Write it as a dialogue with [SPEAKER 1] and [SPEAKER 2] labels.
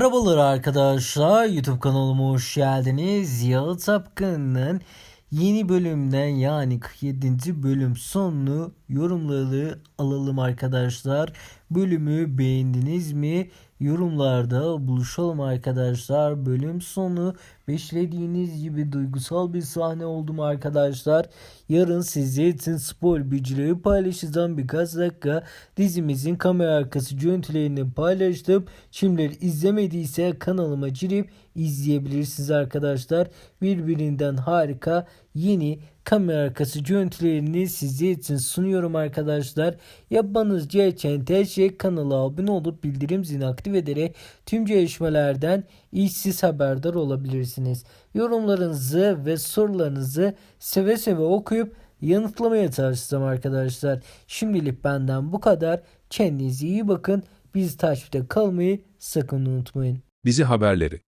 [SPEAKER 1] Merhabalar arkadaşlar YouTube kanalıma hoş geldiniz. Yağı Tapkan'ın yeni bölümden yani 47. bölüm sonunu yorumları alalım arkadaşlar. Bölümü beğendiniz mi? Yorumlarda buluşalım arkadaşlar. Bölüm sonu beklediğiniz gibi duygusal bir sahne oldu mu arkadaşlar? Yarın size için spor bilgileri paylaşacağım birkaç dakika. Dizimizin kamera arkası görüntülerini paylaştım. Şimdileri izlemediyse kanalıma girip izleyebilirsiniz arkadaşlar. Birbirinden harika yeni kamera arkası görüntülerini sizler için sunuyorum arkadaşlar. Yapmanız gereken tek şey kanala abone olup bildirim zilini aktif ederek tüm gelişmelerden işsiz haberdar olabilirsiniz. Yorumlarınızı ve sorularınızı seve seve okuyup yanıtlamaya çalışacağım arkadaşlar. Şimdilik benden bu kadar. Kendinize iyi bakın. Bizi takipte kalmayı sakın unutmayın.
[SPEAKER 2] Dizi haberleri